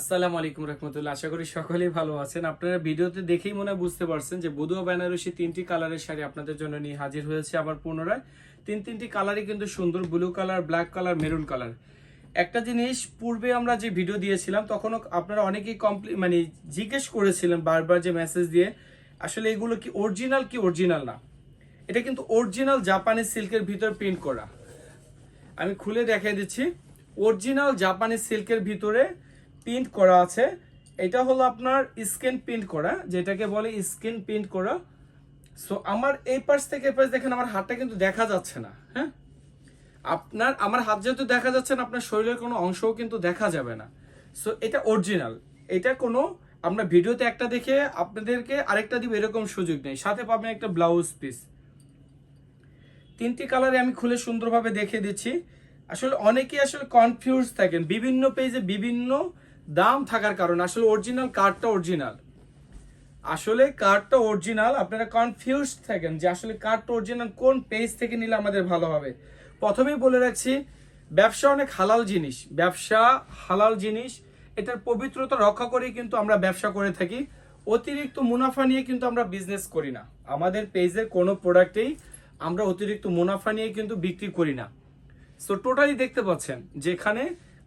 আসসালামু আলাইকুম রহমতুল্লাহ। আশা করি সকলেই ভালো আছেন। আপনারা ভিডিওতে দেখেই মনে বুঝতে পারছেন যে বধুয়া বেনারসি তিনটি কালারের শাড়ি আপনাদের জন্য নিয়ে হাজির হয়েছে আবার পুনরায়। তিন তিনটি কালারই কিন্তু সুন্দর, blue colour, black colour, maroon colour. একটা জিনিস, পূর্বে আমরা যে ভিডিও দিয়েছিলাম, তখনও আপনারা অনেকেই কমপ্লি মানে জিজ্ঞেস করেছিলেন বারবার যে মেসেজ দিয়ে, আসলে এগুলো কি অরিজিনাল কি অরিজিনাল না? এটা কিন্তু অরিজিনাল জাপানি সিল্কের ভিতর প্রিন্ট করা। আমি খুলে দেখিয়ে দিচ্ছি। অরিজিনাল জাপানি সিল্কের ভিতরে প্রিন্ট করা আছে, এটা হলো আপনার স্ক্রিন প্রিন্ট করা, যেটাকে বলে স্ক্রিন প্রিন্ট করা। সো আমার এই পাশ থেকে এই পাশ দেখেন, আমার হাতটা কিন্তু দেখা যাচ্ছে না হ্যাঁ? আপনার, আমার হাত যেহেতু দেখা যাচ্ছে না, আপনার শরীরের কোনো অংশও কিন্তু দেখা যাবে না। সো এটা অরিজিনাল এটা কোনো, আমরা ভিডিওতে একটা দেখে আপনাদেরকে আরেকটা দিব, এরকম সুযোগ নেই। সাথে পাবেন একটা ব্লাউজ পিস তিনটি কালারে আমি খুলে সুন্দরভাবে দেখিয়ে দিচ্ছি। আসলে অনেকেই আসলে কনফিউজ থাকেন। বিভিন্ন পেজে বিভিন্ন দাম থাকার কারণে, আসলে অরিজিনাল কার্ডটা অরিজিনাল আসলে কার্ডটা অরিজিনাল আপনারা কনফিউজ থাকেন যে আসলে কার্ডটা অরিজিনাল কোন পেজ থেকে নিলে আমাদের ভালো হবে। প্রথমেই বলে রাখছি, ব্যবসা অনেক হালাল জিনিস। ব্যবসা হালাল জিনিস, এটার পবিত্রতা রক্ষা করেই কিন্তু আমরা ব্যবসা করে থাকি। অতিরিক্ত মুনাফা নিয়ে কিন্তু আমরা বিজনেস করি না। আমাদের পেজের কোনো প্রোডাক্টেই আমরা অতিরিক্ত মুনাফা নিয়ে কিন্তু বিক্রি করি না। সো টোটালি দেখতে পাচ্ছেন, যেখানে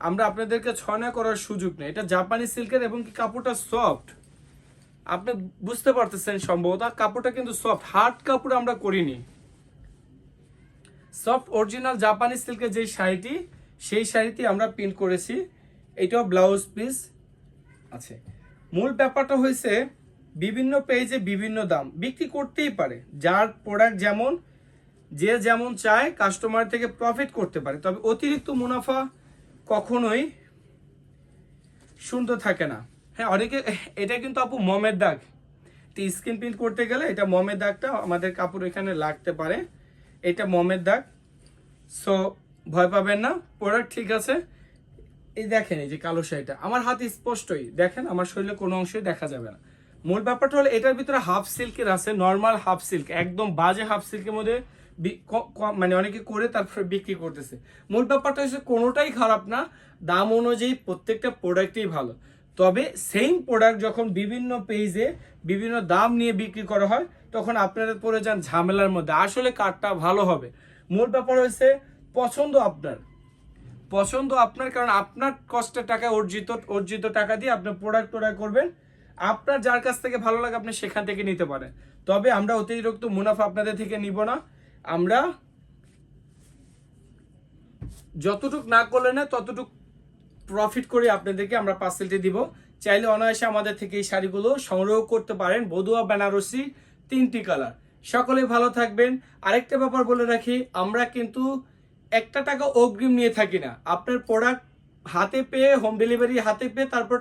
আমরা আপনাদেরকে ছয়না করার সুযোগ নেই। এটা জাপানি সিল্কের এবং কি কাপড়টা সফট আপনি বুঝতে পারতেছেন সম্ভবত। কাপড়টা কিন্তু সফট হার্ড কাপড় আমরা করিনি। সফট অরিজিনাল জাপানি সিল্কের যে শাড়িটি, সেই শাড়িটি আমরা প্রিন্ট করেছি। এটাও ব্লাউজ পিস আছে। মূল ব্যাপারটা হয়েছে, বিভিন্ন পেজে বিভিন্ন দাম। বিক্রি করতেই পারে। যার প্রোডাক্ট যেমন, যে যেমন চায় কাস্টমার থেকে প্রফিট করতে পারে। তবে অতিরিক্ত মুনাফা কখনোই সুন্দর থাকে না। হ্যাঁ অনেকে, এটা কিন্তু আপু মমের দাগ। তো স্ক্রিন প্রিন্ট করতে গেলে এটা মমের দাগটা আমাদের কাপড় এখানে লাগতে পারে। এটা মমের দাগ। সো ভয় পাবেন না প্রোডাক্ট ঠিক আছে। এই দেখেন এই যে কালো শাড়িটা, আমার হাতে স্পষ্টই। দেখেন, আমার শরীরে কোনো অংশই দেখা যাবে না। মূল ব্যাপারটা হলো এটার ভিতরে হাফ সিল্কের আছে নর্মাল হাফ সিল্ক একদম বাজে হাফ সিল্কের মধ্যে মানে অনেকে করে তারপরে বিক্রি করতেছে। মূল ব্যাপারটা হচ্ছে কোনোটাই খারাপ না, দাম অনুযায়ী প্রত্যেকটা প্রোডাক্টই ভালো। তবে সেম প্রোডাক্ট যখন বিভিন্ন পেজে বিভিন্ন দাম নিয়ে বিক্রি করা হয়, তখন আপনারা পড়ে যান ঝামেলার মধ্যে। আসলে কার্ডটা ভালো হবে। মূল ব্যাপার হচ্ছে পছন্দ আপনার। পছন্দ আপনার কারণ আপনার কষ্টের টাকা অর্জিত অর্জিত টাকা দিয়ে আপনি প্রোডাক্ট টোডাক্ট করবেন। আপনার যার কাছ থেকে ভালো লাগে আপনি সেখান থেকে নিতে পারেন। তবে আমরা অতিরিক্ত মুনাফা আপনাদের থেকে নিব না। আমরা যতটুক না করলে না, ততটুক প্রফিট করে আপনাদেরকে, আমরা পার্সেলটি দিব। চাইলে অনায়াসে আমাদের থেকে এই শাড়িগুলো সংগ্রহ করতে পারেন। বধুয়া, বেনারসি, তিনটি কালার সকলে ভালো থাকবেন। আরেকটা ব্যাপার বলে রাখি, আমরা কিন্তু একটা টাকা অগ্রিম নিয়ে থাকি না। আপনার প্রোডাক্ট হাতে পেয়ে হোম ডেলিভারি হাতে পেয়ে, তারপর